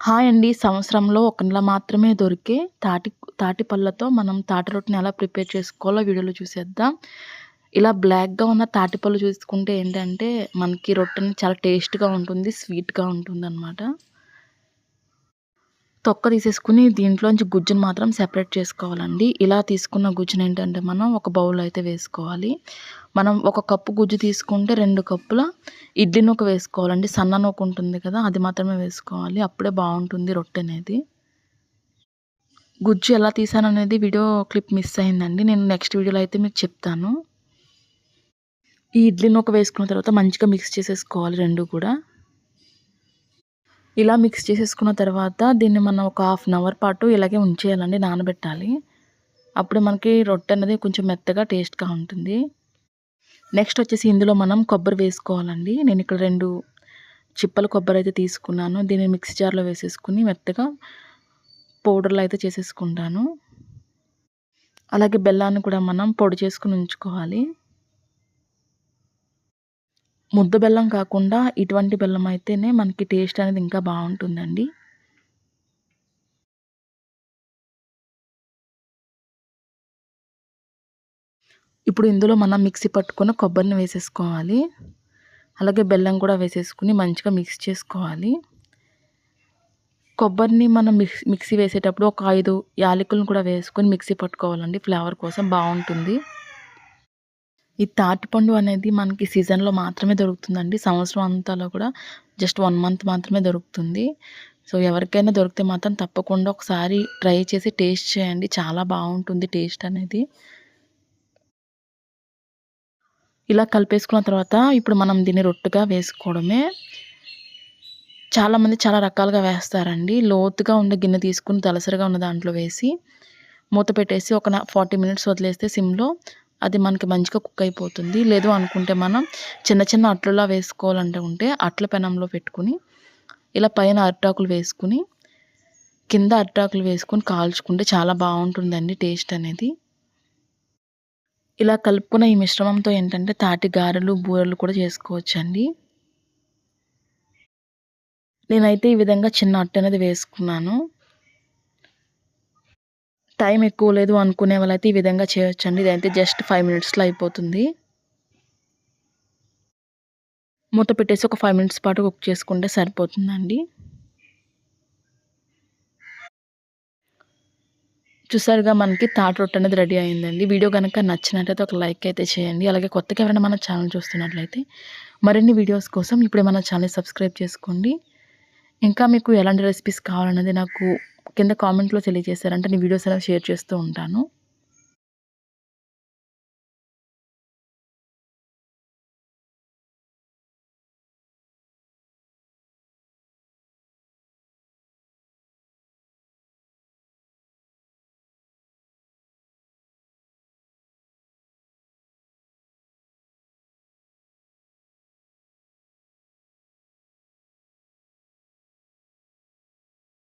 Hi అండి. సంవత్సరంలో ఒక నెల మాత్రమే దొరికే తాటి తాటి పళ్ళతో మనం తాటి రొట్టెని ఎలా ప్రిపేర్ చేసుకోవాలో వీడియోలో చూసేద్దాం. ఇలా బ్లాక్గా ఉన్న తాటి పళ్ళు చూసుకుంటే ఏంటంటే మనకి రొట్టెని చాలా టేస్ట్గా ఉంటుంది స్వీట్గా ఉంటుంది అనమాట తొక్క తీసేసుకుని దీంట్లోంచి గుజ్జును మాత్రం సెపరేట్ చేసుకోవాలండి. ఇలా తీసుకున్న గుజ్జును ఏంటంటే మనం ఒక బౌల్ అయితే వేసుకోవాలి. మనం ఒక కప్పు గుజ్జు తీసుకుంటే రెండు కప్పుల ఇడ్లీ నూక వేసుకోవాలండి. సన్న నూక ఉంటుంది కదా అది మాత్రమే వేసుకోవాలి. అప్పుడే బాగుంటుంది రొట్టె అనేది. గుజ్జు ఎలా తీసాను అనేది వీడియో క్లిప్ మిస్ అయిందండి. నేను నెక్స్ట్ వీడియోలో అయితే మీకు చెప్తాను. ఈ ఇడ్లీ నూక వేసుకున్న తర్వాత మంచిగా మిక్స్ చేసేసుకోవాలి రెండు కూడా. ఇలా మిక్స్ చేసేసుకున్న తర్వాత దీన్ని మనం ఒక హాఫ్ అన్ అవర్ పాటు ఇలాగే ఉంచేయాలండి నానబెట్టాలి. అప్పుడు మనకి రొట్టె అనేది కొంచెం మెత్తగా టేస్ట్గా ఉంటుంది. నెక్స్ట్ వచ్చేసి ఇందులో మనం కొబ్బరి వేసుకోవాలండి. నేను ఇక్కడ రెండు చిప్పల కొబ్బరి అయితే తీసుకున్నాను. దీన్ని మిక్సీ జార్లో వేసేసుకుని మెత్తగా పౌడర్లు అయితే చేసేసుకుంటాను. అలాగే బెల్లాన్ని కూడా మనం పొడి చేసుకుని ఉంచుకోవాలి. ముద్ద బెల్లం కాకుండా ఇటువంటి బెల్లం అయితేనే మనకి టేస్ట్ అనేది ఇంకా బాగుంటుందండి. ఇప్పుడు ఇందులో మనం మిక్సీ పట్టుకున్న కొబ్బరిని వేసేసుకోవాలి. అలాగే బెల్లం కూడా వేసేసుకుని మంచిగా మిక్స్ చేసుకోవాలి. కొబ్బరిని మనం మిక్స్ మిక్సీ వేసేటప్పుడు ఒక ఐదు యాలకులను కూడా వేసుకొని మిక్సీ పట్టుకోవాలండి. ఫ్లేవర్ కోసం బాగుంటుంది. ఈ తాటిపండు అనేది మనకి సీజన్లో మాత్రమే దొరుకుతుందండి. సంవత్సరం అంతాలో కూడా జస్ట్ వన్ మంత్ మాత్రమే దొరుకుతుంది. సో ఎవరికైనా దొరికితే మాత్రం తప్పకుండా ఒకసారి ట్రై చేసి టేస్ట్ చేయండి. చాలా బాగుంటుంది టేస్ట్ అనేది. ఇలా కలిపేసుకున్న తర్వాత ఇప్పుడు మనం దీన్ని రొట్టుగా వేసుకోవడమే. చాలామంది చాలా రకాలుగా వేస్తారండి. లోతుగా ఉండే గిన్నె తీసుకుని తలసరిగా ఉన్న దాంట్లో వేసి మూత పెట్టేసి ఒక ఫార్టీ మినిట్స్ వదిలేస్తే సిమ్లో అది మనకి మంచిగా కుక్ అయిపోతుంది. లేదు అనుకుంటే మనం చిన్న చిన్న అట్లులా వేసుకోవాలంటే ఉంటే అట్ల పెనంలో పెట్టుకుని ఇలా పైన అరిటాకులు వేసుకుని కింద అరిటాకులు వేసుకొని కాల్చుకుంటే చాలా బాగుంటుందండి టేస్ట్ అనేది. ఇలా కలుపుకున్న ఈ మిశ్రమంతో ఏంటంటే తాటి గారెలు బూరెలు కూడా చేసుకోవచ్చండి. నేనైతే ఈ విధంగా చిన్న అట్టు అనేది వేసుకున్నాను. టైం ఎక్కువ లేదు అనుకునే వాళ్ళైతే ఈ విధంగా చేయొచ్చండి. ఇదైతే జస్ట్ ఫైవ్ మినిట్స్లో అయిపోతుంది. మూత పెట్టేసి ఒక ఫైవ్ మినిట్స్ పాటు కుక్ చేసుకుంటే సరిపోతుందండి. చూసారుగా మనకి తాట్ రొట్టె అనేది రెడీ అయిందండి. వీడియో కనుక నచ్చినట్లయితే ఒక లైక్ అయితే చేయండి. అలాగే కొత్తగా ఎవరైనా మన ఛానల్ చూస్తున్నట్లయితే మరిన్ని వీడియోస్ కోసం ఇప్పుడే మన ఛానల్ సబ్స్క్రైబ్ చేసుకోండి. ఇంకా మీకు ఎలాంటి రెసిపీస్ కావాలన్నది నాకు కింద కామెంట్లో తెలియజేశారంటే నేను వీడియోస్ అలా షేర్ చేస్తూ ఉంటాను.